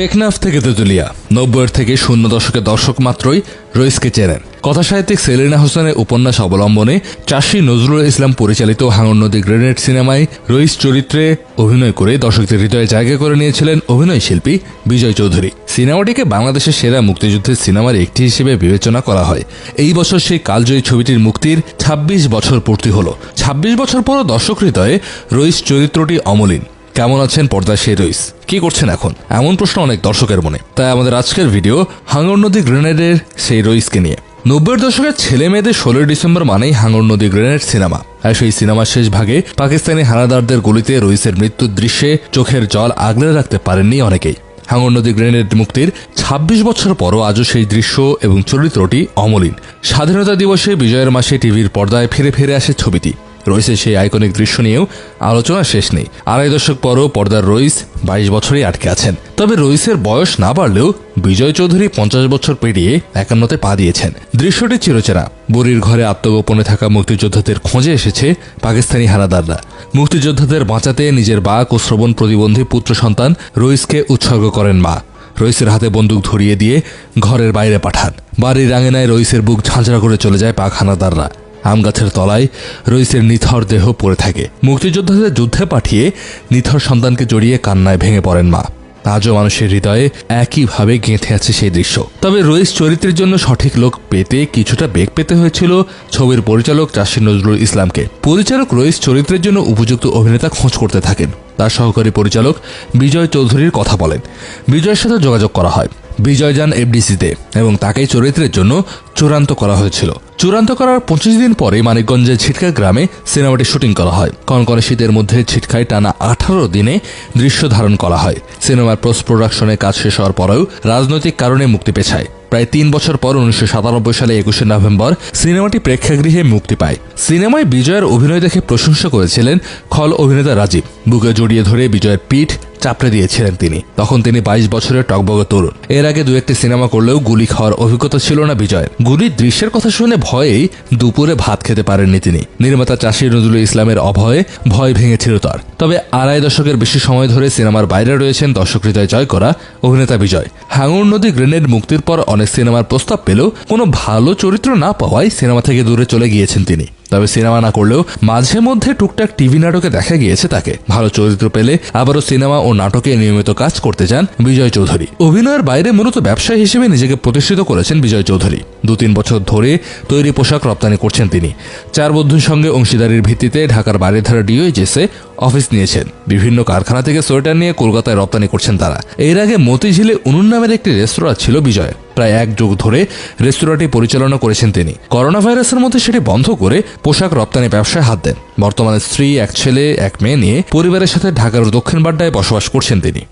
টেকনাফ থেকে তেতুলিয়া, নব্বইয়ের থেকে শূন্য দশকের দর্শক মাত্রই রইসকে চেনেন। কথা সাহিত্যিক সেলিনা হোসেনের উপন্যাস অবলম্বনে চাষি নজরুল ইসলাম পরিচালিত হাঙর নদী গ্রেনেড সিনেমায় রইস চরিত্রে অভিনয় করে দর্শকদের হৃদয়ে জায়গা করে নিয়েছিলেন অভিনয় শিল্পী বিজয় চৌধুরী। সিনেমাটিকে বাংলাদেশের সেরা মুক্তিযুদ্ধের সিনেমার একটি হিসেবে বিবেচনা করা হয়। এই বছর সেই কালজয়ী ছবিটির মুক্তির ২৬ বছর পূর্তি হলো। ২৬ বছর পরও দর্শক হৃদয়ে রইস চরিত্রটি অমলিন। কেমন আছেন পর্দা সেই রইস? কি করছেন এখন? এমন প্রশ্ন অনেক দর্শকের মনে। তাই আমাদের আজকের ভিডিও হাঙ্গর নদী গ্রেনেডের সেই রইসকে নিয়ে। নব্বইয়ের দশকের ছেলে মেয়েদের ষোলোই ডিসেম্বর মানেই হাঙ্গর নদী গ্রেনেড সিনেমা। আর সেই সিনেমার শেষ ভাগে পাকিস্তানি হানাদারদের গুলিতে রইসের মৃত্যুর দৃশ্যে চোখের জল আগলে রাখতে পারেননি অনেকেই। হাঙ্গর নদী গ্রেনেড মুক্তির ২৬ বছর পরও আজও সেই দৃশ্য এবং চরিত্রটি অমলিন। স্বাধীনতা দিবসে বিজয়ের মাসে টিভির পর্দায় ফিরে ফিরে আসে ছবিটি। রয়েছে সেই আইকনিক দৃশ্য নিয়েও আলোচনা শেষ নেই। আড়াই দশক পরও পর্দার রইস বাইশ বছরই আটকে আছেন। তবে রইসের বয়স না বাড়লেও বিজয় চৌধুরী পঞ্চাশ বছর পেরিয়ে একান্নতে পা দিয়েছেন। দৃশ্যটি চিরচেনা। বুড়ির ঘরে আত্মগোপনে থাকা মুক্তিযোদ্ধাদের খোঁজে এসেছে পাকিস্তানি হানাদাররা। মুক্তিযোদ্ধাদের বাঁচাতে নিজের বাক ও শ্রবণ প্রতিবন্ধী পুত্র সন্তান রইসকে উৎসর্গ করেন মা। রইসের হাতে বন্দুক ধরিয়ে দিয়ে ঘরের বাইরে পাঠান। বাড়ির আঙেনায় রইসের বুক ঝাঁঝরা করে চলে যায় পাক হানাদাররা। আম গাছের তলায় রইসের নিথর দেহ পড়ে থাকে। মুক্তিযোদ্ধাদের যুদ্ধে পাঠিয়ে নিথর সন্তানকে জড়িয়ে কান্নায় ভেঙে পড়েন মা, আজও মানুষের হৃদয়ে একইভাবে গেঁথে আছে সেই দৃশ্য। তবে রইস চরিত্রের জন্য সঠিক লোক পেতে কিছুটা বেগ পেতে হয়েছিল ছবির পরিচালক চাষি নজরুল ইসলামকে। পরিচালক রইস চরিত্রের জন্য উপযুক্ত অভিনেতা খোঁজ করতে থাকেন। তার সহকারী পরিচালক বিজয় চৌধুরীর কথা বলেন। বিজয়ের সাথে যোগাযোগ করা হয়। বিজয় যান এফডিসিতে এবং তাকেই চরিত্রের জন্য চূড়ান্ত করা হয়েছিল। চূড়ান্ত করার পঁচিশ দিন পরে মানিকগঞ্জের ছিটকা গ্রামে সিনেমাটি শুটিং করা হয়। কনকনে শীতের মধ্যে ছিটকায় টানা আঠারো দিনে দৃশ্য ধারণ করা হয়। সিনেমার পোস্ট প্রোডাকশনের কাজ শেষ হওয়ার পরেও রাজনৈতিক কারণে মুক্তি পেছায়। প্রায় তিন বছর পর উনিশশো সাতানব্বই সালে একুশে নভেম্বর সিনেমাটি প্রেক্ষাগৃহে মুক্তি পায়। সিনেমায় বিজয়ের অভিনয় দেখে প্রশংসা করেছিলেন খল অভিনেতা রাজীব। বুকে জড়িয়ে ধরে বিজয়ের পিঠ চাপড়ে দিয়েছিলেন তিনি। তখন তিনি বাইশ বছরের টকবগে তরুণ। এর আগে দু একটি সিনেমা করলেও গুলি খাওয়ার অভিজ্ঞতা ছিল না বিজয়ের। গুলির দৃশ্যের কথা শুনে ভয়েই দুপুরে ভাত খেতে পারেননি তিনি। নির্মাতা চাষি নজরুল ইসলামের অভয়ে ভয় ভেঙেছিল তার। তবে আড়াই দশকের বেশি সময় ধরে সিনেমার বাইরে রয়েছেন দর্শক হৃদয় জয় করা অভিনেতা বিজয়। হাঙুর নদী গ্রেনেড মুক্তির পর অনেক সিনেমার প্রস্তাব পেলেও কোনো ভালো চরিত্র না পাওয়ায় সিনেমা থেকে দূরে চলে গিয়েছেন তিনি। তবে সিনেমা না করলেও মাঝে মধ্যে টুকটাক টিভি নাটকে দেখা গিয়েছে তাকে। ভালো চরিত্র পেলে আবারও সিনেমা ও নাটকে নিয়মিত কাজ করতে চান বিজয় চৌধুরী। অভিনয়ের বাইরে মূলত ব্যবসায়ী হিসেবে নিজেকে প্রতিষ্ঠিত করেছেন বিজয় চৌধুরী। দু তিন বছর ধরে তৈরি পোশাক রপ্তানি করছেন তিনি। চার বন্ধুর সঙ্গে অংশীদারির ভিত্তিতে ঢাকার বাইরে ধারা ডিওএইচএসে অফিস নিয়েছেন। বিভিন্ন কারখানা থেকে সোয়েটার নিয়ে কলকাতায় রপ্তানি করছেন তারা। এর আগে মতিঝিলে উনুন নামের একটি রেস্তোরাঁ ছিল বিজয়ের। প্রায় এক যুগ ধরে রেস্তোরাঁটি পরিচালনা করেছেন তিনি। করোনা ভাইরাসের মধ্যে সেটি বন্ধ করে পোশাক রপ্তানি ব্যবসায় হাত দেন। বর্তমানে স্ত্রী, এক ছেলে, এক মেয়ে নিয়ে পরিবারের সাথে ঢাকার দক্ষিণ বাড্ডায় বসবাস করছেন তিনি।